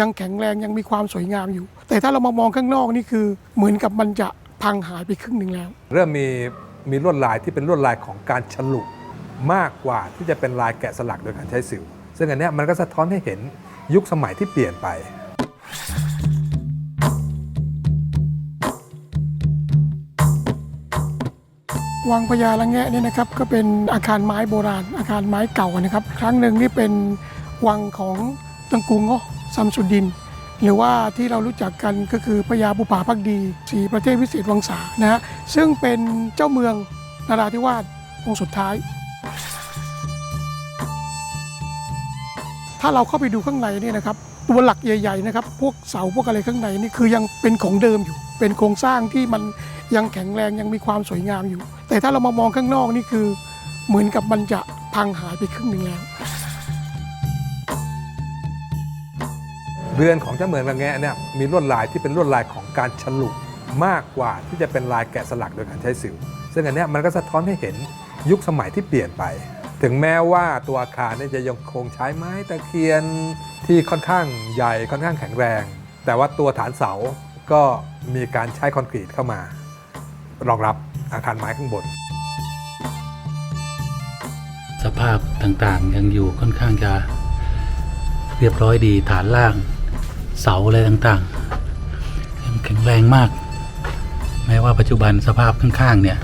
ยังแข็งแรงยังมีความสวยงามอยู่ แต่ถ้าเรามามองข้างนอกนี่คือเหมือนกับมันจะพังหายไปครึ่งหนึ่งแล้ว เริ่มมีมีลวดลายที่เป็นลวดลายของการฉลุมากกว่าที่จะเป็นลายแกะสลักโดยการใช้สิว ซึ่งอันเนี้ยมันก็สะท้อนให้เห็นยุคสมัยที่เปลี่ยนไปวังพญาละแงะเนี่ยนะครับก็เป็นอาคารไม้โบราณ อาคารไม้เก่านะครับ ครั้งหนึ่งนี่เป็นวังของ ตังกุงเงาะซัมสุดดิน หรือว่าที่เรารู้จักกันก็คือพญาบุปผาพักดีศรีประเทศวิเศษวังสานะฮะซึ่งเป็นเจ้าเมืองนาราธิวาสองค์สุดท้าย ถ้าเราเข้าไปดูข้างในนี่นะครับตัวหลักใหญ่ๆนะครับพวกเสาพวกอะไรข้างในนี่คือยังเป็นของเดิมอยู่ เป็นโครงสร้างที่มันยังแข็งแรงยังมีความสวยงามอยู่ แต่ถ้าเรามามองข้างนอกนี่คือ เหมือนกับมันจะพังหายไปครึ่งหนึ่งแล้ว เรือนของเจ้าเมืองระแงะเนี่ยมีลวดลายที่เป็นลวดลายของการฉลุมากกว่าที่จะเป็นลายแกะสลักโดยการใช้สิว ซึ่งอันนี้มันก็สะท้อนให้เห็นยุคสมัยที่เปลี่ยนไป ถึงแม้ว่าตัวอาคารเนี่ยจะยังคงใช้ไม้ตะเคียนที่ค่อนข้างใหญ่ค่อนข้างแข็งแรง แต่ว่าตัวฐานเสาก็มีการใช้คอนกรีตเข้ามารองรับอาคารไม้ข้างบน สภาพต่างๆยังอยู่ค่อนข้างจะเรียบร้อยดีฐานล่าง เสาอะไรต่างๆยังแข็งแรงมาก แม้ว่าปัจจุบันสภาพข้างๆ เนี่ย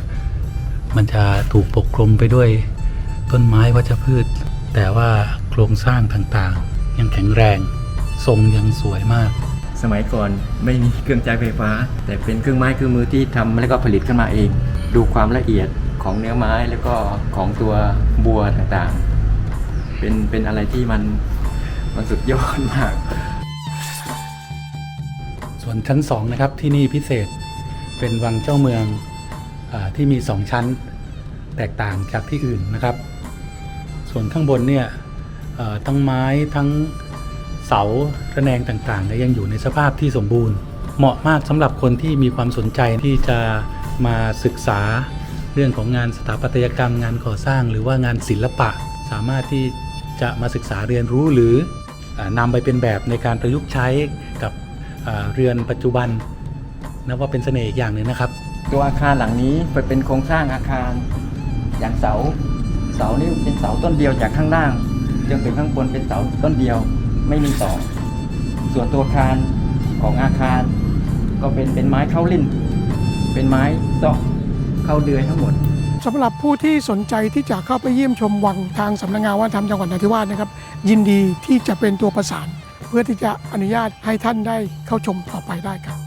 มันจะถูกปกคลุมไปด้วยต้นไม้วัชพืช แต่ว่าโครงสร้างต่างๆ ยังแข็งแรงทรงยังสวยมาก สมัยก่อนไม่มีเครื่องใช้ไฟฟ้า แต่เป็นเครื่องไม้เครื่องมือที่ทำแล้วก็ผลิตขึ้นมาเอง ดูความละเอียดของเนื้อไม้แล้วก็ของตัวบัวต่างๆ เป็นเป็นอะไรที่มันมันสุดยอดมาก วนชั้น2นะครับที่นี่พิเศษเป็นวังเจ้าเมืองอที่มี 2 ชั้นแตกต่างจากที่อื่นนะครับ ส่วนข้างบนเนี่ยทั้งไม้ทั้งเสาระแนงต่างๆเนี่ยยังอยู่ในสภาพที่สมบูรณ์ เหมาะมากสำหรับคนที่มีความสนใจที่จะมาศึกษาเรื่องของงานสถาปัตยกรรมงานก่อสร้างหรือว่างานศิลปะสามารถที่จะมาศึกษาเรียนรู้หรืออนำไปเป็นแบบในการประยุกต์ใช้ เรือนปัจจุบันนับว่าเป็นเสน่ห์อีกอย่างหนึ่งนะครับ ตัวอาคารหลังนี้ไปเป็นโครงสร้างอาคารอย่างเสา เสานี่เป็นเสาต้นเดียวจากข้างล่างจนถึงข้างบนเป็นเสาต้นเดียวไม่มีต่อ ส่วนตัวอาคารของอาคาร ก็เป็นเป็นไม้เข้าลิ้นเป็นไม้เซาะเข้าเดือยทั้งหมดสำหรับผู้ที่สนใจที่จะเข้าไปเยี่ยมชมวังทางสำนักงานวัฒนธรรมจังหวัดนราธิวาสนะครับ ยินดีที่จะเป็นตัวประสาน เพื่อที่จะอนุญาตให้ท่านได้เข้าชมต่อไปได้ครับ